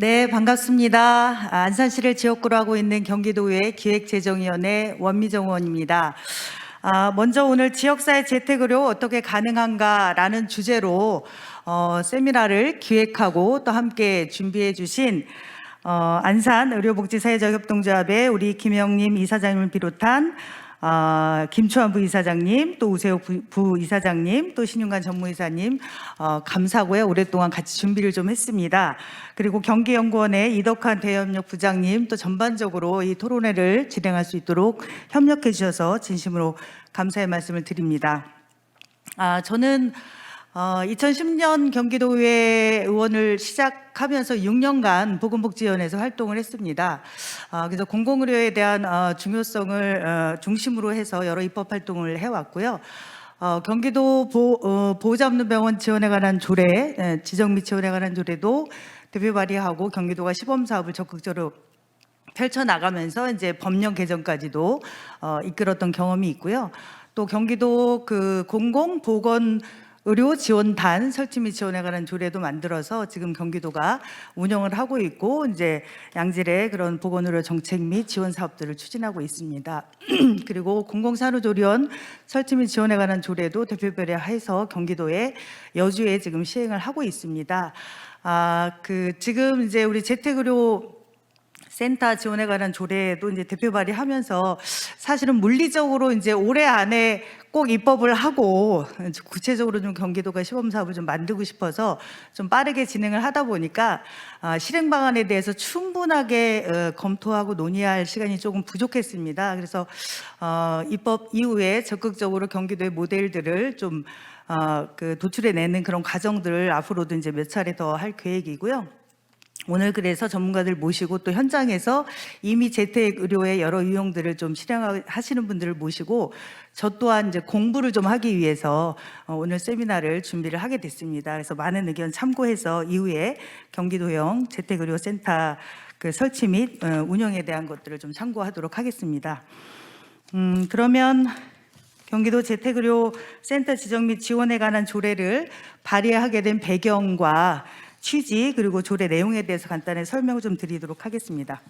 네, 반갑습니다. 아, 안산시를 지역구로 하고 있는 경기도의 기획재정위원회 원미정 의원입니다. 아, 먼저 오늘 지역사회 재택의료 어떻게 가능한가라는 주제로 어, 세미나를 기획하고 또 함께 준비해 주신 어, 안산 의료복지사회적 협동조합의 우리 김영림 이사장님을 비롯한 어, 김초환 부이사장님, 또 우세호 부- 부이사장님, 또 신윤관 전무이사님 어, 감사고요. 오랫동안 같이 준비를 좀 했습니다. 그리고 경기연구원의 이덕환 대협력 부장님 또 전반적으로 이 토론회를 진행할 수 있도록 협력해 주셔서 진심으로 감사의 말씀을 드립니다. 아, 저는 어, 2010년 경기도의회 의원을 시작하면서 6년간 보건복지위원회에서 활동을 했습니다. 아, 그래서 공공의료에 대한 어, 중요성을 어, 중심으로 해서 여러 입법 활동을 해왔고요. 어, 경기도 보, 어, 보호자 없는 병원 지원에 관한 조례, 예, 지정 및 지원에 관한 조례도 대표 발의하고 경기도가 시범 사업을 적극적으로 펼쳐 나가면서 이제 법령 개정까지도 어, 이끌었던 경험이 있고요. 또 경기도 그 공공 보건 의료 지원단 설치 및 지원에 관한 조례도 만들어서 지금 경기도가 운영을 하고 있고 이제 양질의 그런 보건 의료 정책 및 지원 사업들을 추진하고 있습니다. 그리고 공공산후조리원 설치 및 지원에 관한 조례도 대표 발의해서 경기도에 여주에 지금 시행을 하고 있습니다. 아, 그 지금 이제 우리 재택의료 센터 지원에 관한 조례도 이제 대표 발의하면서 사실은 물리적으로 이제 올해 안에 꼭 입법을 하고 구체적으로 좀 경기도가 시범 사업을 좀 만들고 싶어서 좀 빠르게 진행을 하다 보니까 아, 실행 방안에 대해서 충분하게 어, 검토하고 논의할 시간이 조금 부족했습니다. 그래서 어, 입법 이후에 적극적으로 경기도의 모델들을 좀 어, 그 도출해 내는 그런 과정들을 앞으로도 이제 몇 차례 더 할 계획이고요. 오늘 그래서 전문가들 모시고 또 현장에서 이미 재택 의료의 여러 유형들을 좀 실행하시는 분들을 모시고 저 또한 이제 공부를 좀 하기 위해서 어, 오늘 세미나를 준비를 하게 됐습니다. 그래서 많은 의견 참고해서 이후에 경기도형 재택 의료 센터 그 설치 및 어, 운영에 대한 것들을 좀 참고하도록 하겠습니다. 음, 그러면 경기도 재택의료 센터 지정 및 지원에 관한 조례를 발의하게 된 배경과 취지 그리고 조례 내용에 대해서 간단히 설명을 좀 드리도록 하겠습니다.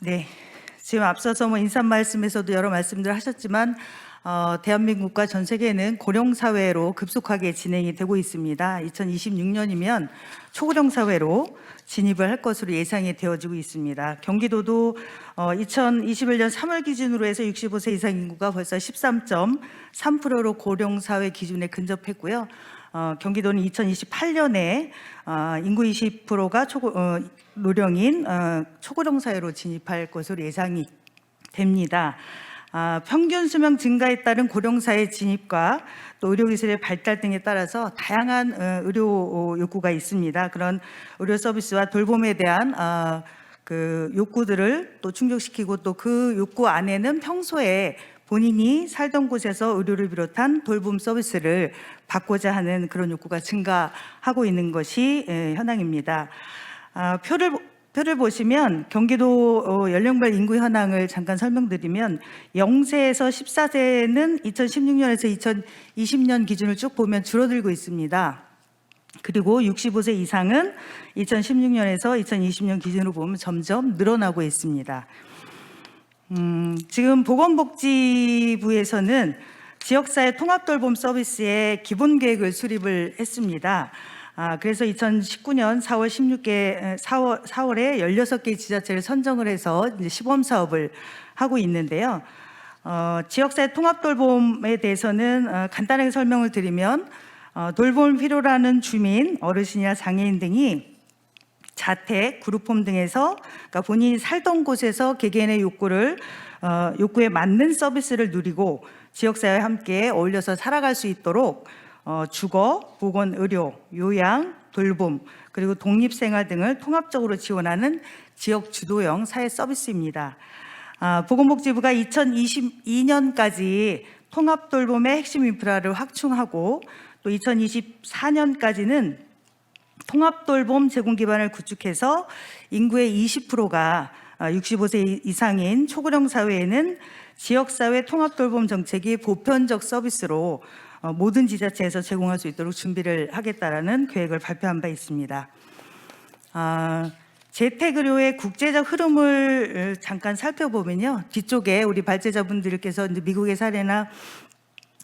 네, 지금 앞서서 뭐 인사 말씀에서도 여러 말씀들 하셨지만 어, 대한민국과 전 세계는 고령 사회로 급속하게 진행이 되고 있습니다. 2026년이면 초고령 사회로 진입을 할 것으로 예상이 되어지고 있습니다. 경기도도 어, 2021년 3월 기준으로 해서 65세 이상 인구가 벌써 13.3%로 고령 사회 기준에 근접했고요. 어, 경기도는 2028년에 어, 인구 20%가 초고, 어, 노령인 어, 초고령 사회로 진입할 것으로 예상이 됩니다. 아, 평균 수명 증가에 따른 고령사회 진입과 또 의료기술의 발달 등에 따라서 다양한 어, 의료 어, 욕구가 있습니다. 그런 의료 서비스와 돌봄에 대한 아, 그 욕구들을 또 충족시키고 또 그 욕구 안에는 평소에 본인이 살던 곳에서 의료를 비롯한 돌봄 서비스를 받고자 하는 그런 욕구가 증가하고 있는 것이 예, 현황입니다. 아, 표를 표를 보시면 경기도 어, 연령별 인구 현황을 잠깐 설명드리면 0세에서 14세는 2016년에서 2020년 기준을 쭉 보면 줄어들고 있습니다. 그리고 65세 이상은 2016년에서 2020년 기준으로 보면 점점 늘어나고 있습니다. 음, 지금 보건복지부에서는 지역사회 통합돌봄 서비스의 기본 계획을 수립을 했습니다. 아, 그래서 2019년 4월 16개, 4월, 4월에 16개 지자체를 선정을 해서 이제 시범 사업을 하고 있는데요. 어, 지역사회 통합돌봄에 대해서는 어, 간단하게 설명을 드리면 어, 돌봄을 필요로 하는 주민, 어르신이나 장애인 등이 자택, 그룹홈 등에서 그러니까 본인이 살던 곳에서 개개인의 욕구를 어, 욕구에 맞는 서비스를 누리고 지역사회와 함께 어울려서 살아갈 수 있도록 어, 주거, 보건, 의료, 요양, 돌봄 그리고 독립생활 등을 통합적으로 지원하는 지역 주도형 사회 서비스입니다. 아, 보건복지부가 2022년까지 통합 돌봄의 핵심 인프라를 확충하고 또 2024년까지는 통합 돌봄 제공 기반을 구축해서 인구의 20%가 65세 이상인 초고령 사회에는 지역사회 통합 돌봄 정책이 보편적 서비스로 어, 모든 지자체에서 제공할 수 있도록 준비를 하겠다라는 계획을 발표한 바 있습니다. 아, 재택의료의 국제적 흐름을 잠깐 살펴보면요. 뒤쪽에 우리 발제자분들께서 미국의 사례나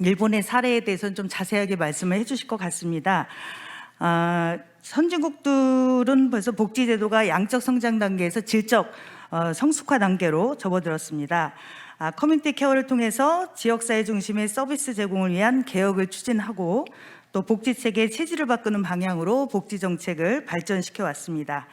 일본의 사례에 대해서는 좀 자세하게 말씀을 해주실 것 같습니다. 아, 선진국들은 벌써 복지제도가 양적 성장 단계에서 질적 어, 성숙화 단계로 접어들었습니다. 아, 커뮤니티 케어를 통해서 지역사회 중심의 서비스 제공을 위한 개혁을 추진하고 또 복지 체계의 체질을 바꾸는 방향으로 복지 정책을 발전시켜 왔습니다.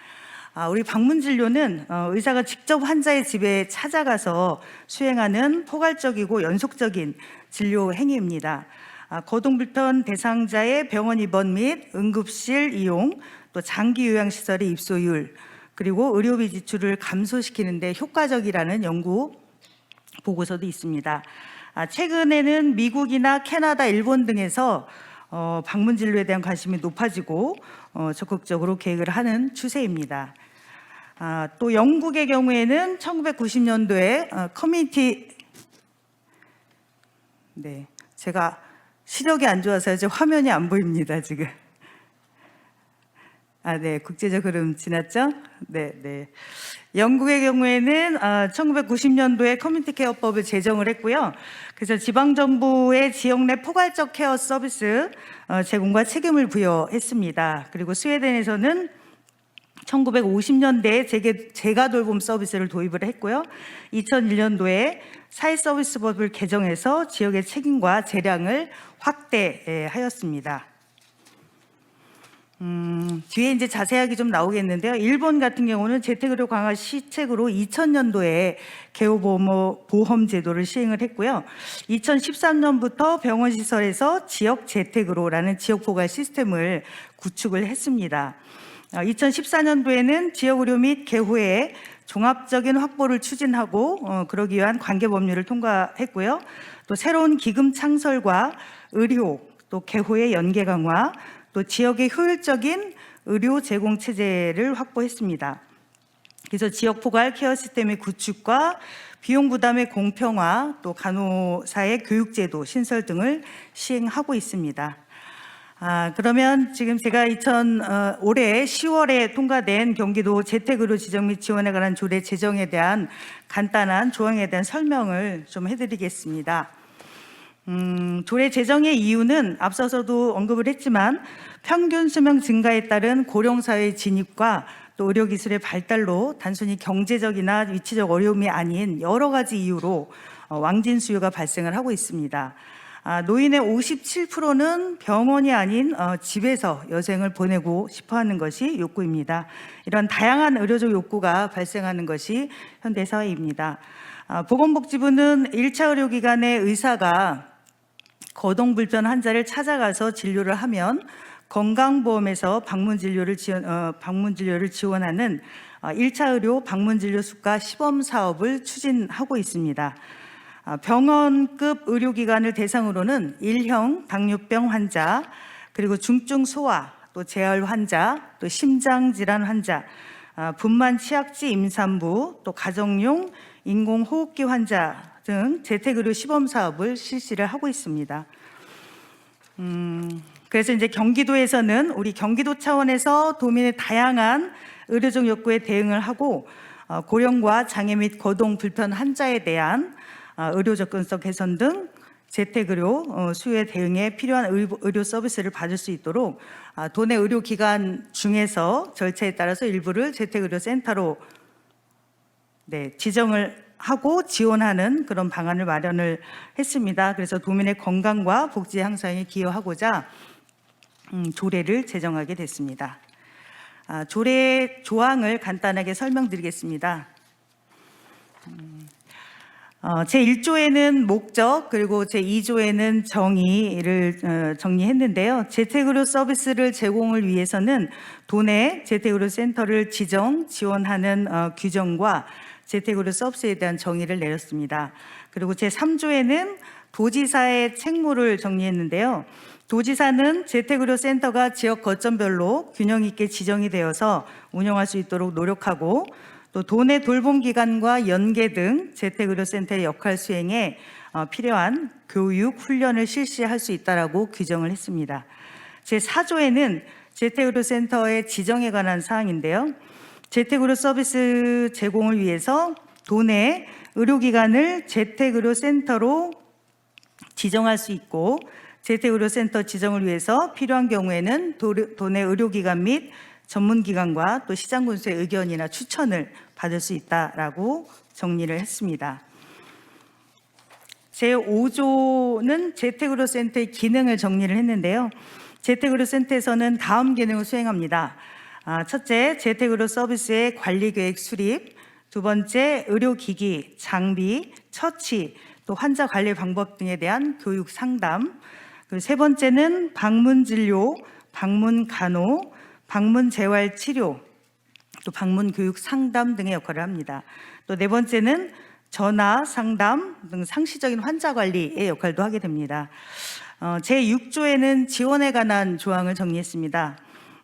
아, 우리 방문 진료는 어, 의사가 직접 환자의 집에 찾아가서 수행하는 포괄적이고 연속적인 진료 행위입니다. 아, 거동 불편 대상자의 병원 입원 및 응급실 이용, 또 장기 요양 시설의 입소율, 그리고 의료비 지출을 감소시키는데 효과적이라는 연구 보고서도 있습니다. 아, 최근에는 미국이나 캐나다, 일본 등에서 어, 방문 진료에 대한 관심이 높아지고 어, 적극적으로 계획을 하는 추세입니다. 아, 또 영국의 경우에는 1990년도에 어, 커뮤니티 네, 제가 시력이 안 좋아서 이제 화면이 안 보입니다 지금. 아, 네, 국제적 흐름 지났죠? 네, 네. 영국의 경우에는 아, 1990년도에 커뮤니티 케어법을 제정을 했고요. 그래서 지방 정부의 지역 내 포괄적 케어 서비스 어, 제공과 책임을 부여했습니다. 그리고 스웨덴에서는 1950년대에 재개, 재가 돌봄 서비스를 도입을 했고요. 2001년도에 사회서비스법을 개정해서 지역의 책임과 재량을 확대하였습니다. 음, 뒤에 이제 자세하게 좀 나오겠는데요. 일본 같은 경우는 재택의료 강화 시책으로 2000년도에 개호보험 보험 제도를 시행을 했고요. 2013년부터 병원 시설에서 지역 재택으로라는 지역 포괄 시스템을 구축을 했습니다. 2014년도에는 지역의료 및 개호의 종합적인 확보를 추진하고 어, 그러기 위한 관계 법률을 통과했고요. 또 새로운 기금 창설과 의료 또 개호의 연계 강화 또 지역의 효율적인 의료 제공 체제를 확보했습니다. 그래서 지역 포괄 케어 시스템의 구축과 비용 부담의 공평화 또 간호사의 교육제도 신설 등을 시행하고 있습니다. 아, 그러면 지금 제가 2000, 어, 올해 10월에 통과된 경기도 재택의료 지정 및 지원에 관한 조례 제정에 대한 간단한 조항에 대한 설명을 좀 해드리겠습니다. 음, 조례 제정의 이유는 앞서서도 언급을 했지만 평균 수명 증가에 따른 고령사회 진입과 또 의료기술의 발달로 단순히 경제적이나 위치적 어려움이 아닌 여러 가지 이유로 어, 왕진 수요가 발생을 하고 있습니다. 아, 노인의 57%는 병원이 아닌 어, 집에서 여생을 보내고 싶어 하는 것이 욕구입니다. 이런 다양한 의료적 욕구가 발생하는 것이 현대사회입니다. 아, 보건복지부는 1차 의료기관의 의사가 거동 불편 환자를 찾아가서 진료를 하면 건강보험에서 방문 진료를 지원, 어, 방문 진료를 지원하는 어, 1차 의료 방문 진료 수가 시범 사업을 추진하고 있습니다. 아, 병원급 의료기관을 대상으로는 일형 당뇨병 환자, 그리고 중증 소아, 또 재활 환자, 또 심장 질환 환자, 아, 분만 치약지 임산부, 또 가정용 인공호흡기 환자 등 재택의료 시범 사업을 실시를 하고 있습니다. 음, 그래서 이제 경기도에서는 우리 경기도 차원에서 도민의 다양한 의료적 욕구에 대응을 하고 어, 고령과 장애 및 거동 불편 환자에 대한 어, 의료 접근성 개선 등 재택의료 어, 수요에 대응에 필요한 의료- 서비스를 받을 수 있도록 아, 도내 의료기관 중에서 절차에 따라서 일부를 재택의료 센터로 네, 지정을 하고 지원하는 그런 방안을 마련을 했습니다. 그래서 도민의 건강과 복지 향상에 기여하고자 음, 조례를 제정하게 됐습니다. 아, 조례 조항을 간단하게 설명드리겠습니다. 음, 어, 제 1조에는 목적 그리고 제 2조에는 정의를 어, 정리했는데요. 재택의료 서비스를 제공을 위해서는 도내 재택의료 센터를 지정 지원하는 어, 규정과 재택의료 서비스에 대한 정의를 내렸습니다. 그리고 제 3조에는 도지사의 책무를 정리했는데요. 도지사는 재택의료 센터가 지역 거점별로 균형 있게 지정이 되어서 운영할 수 있도록 노력하고 또 도내 돌봄 기관과 연계 등 재택의료 센터의 역할 수행에 어, 필요한 교육, 훈련을 실시할 수 있다라고 규정을 했습니다. 제 4조에는 재택의료 센터의 지정에 관한 사항인데요. 재택의료 서비스 제공을 위해서 도내 의료기관을 재택의료센터로 지정할 수 있고 재택의료센터 지정을 위해서 필요한 경우에는 도- 도내 의료기관 및 전문기관과 또 시장군수의 의견이나 추천을 받을 수 있다라고 정리를 했습니다. 제5조는 재택의료센터의 기능을 정리를 했는데요. 재택의료센터에서는 다음 기능을 수행합니다. 아, 첫째, 재택의료 서비스의 관리 계획 수립, 두 번째, 의료기기, 장비, 처치, 또 환자 관리 방법 등에 대한 교육 상담, 그리고 세 번째는 방문 진료, 방문 간호, 방문 재활 치료, 또 방문 교육 상담 등의 역할을 합니다. 또 네 번째는 전화 상담 등 상시적인 환자 관리의 역할도 하게 됩니다. 어, 제 6조에는 지원에 관한 조항을 정리했습니다.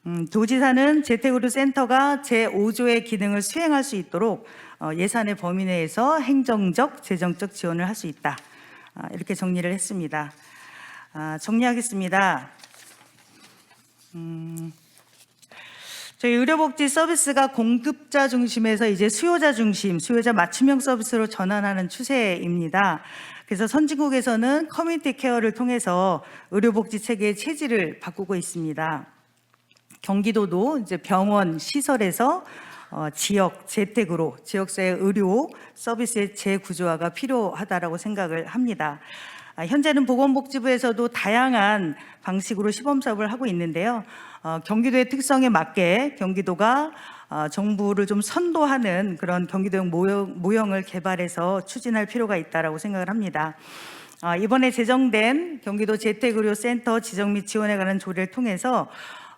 음, 도지사는 재택의료 센터가 제5조의 기능을 수행할 수 있도록 어, 예산의 범위 내에서 행정적, 재정적 지원을 할 수 있다. 아, 이렇게 정리를 했습니다. 아, 정리하겠습니다. 저희 의료복지 서비스가 공급자 중심에서 이제 수요자 중심, 수요자 맞춤형 서비스로 전환하는 추세입니다. 그래서 선진국에서는 커뮤니티 케어를 통해서 의료복지 체계의 체질을 바꾸고 있습니다. 경기도도 이제 병원 시설에서 어, 지역 재택으로 지역사회 의료 서비스의 재구조화가 필요하다라고 생각을 합니다. 아, 현재는 보건복지부에서도 다양한 방식으로 시범 사업을 하고 있는데요. 어, 경기도의 특성에 맞게 경기도가 어, 정부를 좀 선도하는 그런 경기도형 모형, 모형을 개발해서 추진할 필요가 있다라고 생각을 합니다. 아, 이번에 제정된 경기도 재택의료센터 지정 및 지원에 관한 조례를 통해서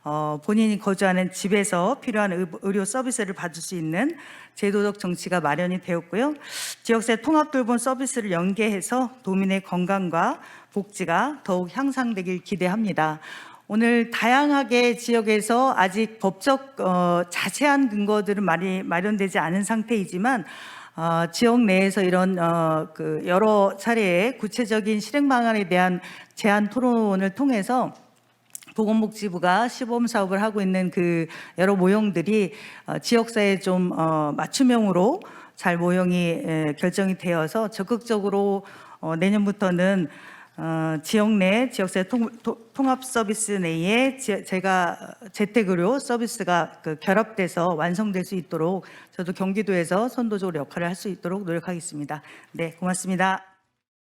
어, 본인이 거주하는 집에서 필요한 의- 의료 서비스를 받을 수 있는 제도적 정치가 마련이 되었고요. 지역사회 통합 돌봄 서비스를 연계해서 도민의 건강과 복지가 더욱 향상되길 기대합니다. 오늘 다양하게 지역에서 아직 법적 어, 자세한 근거들은 많이 마련되지 않은 상태이지만 어, 지역 내에서 이런 어, 그 여러 차례의 구체적인 실행 방안에 대한 제안 토론을 통해서 보건복지부가 시범 사업을 하고 있는 그 여러 모형들이 어, 지역사회에 좀 어, 맞춤형으로 잘 모형이 에, 결정이 되어서 적극적으로 어, 내년부터는 어, 지역 내 지역사회 통합 서비스 내에 제, 제가 재택의료 서비스가 그 결합돼서 완성될 수 있도록 저도 경기도에서 선도적으로 역할을 할 수 있도록 노력하겠습니다. 네, 고맙습니다.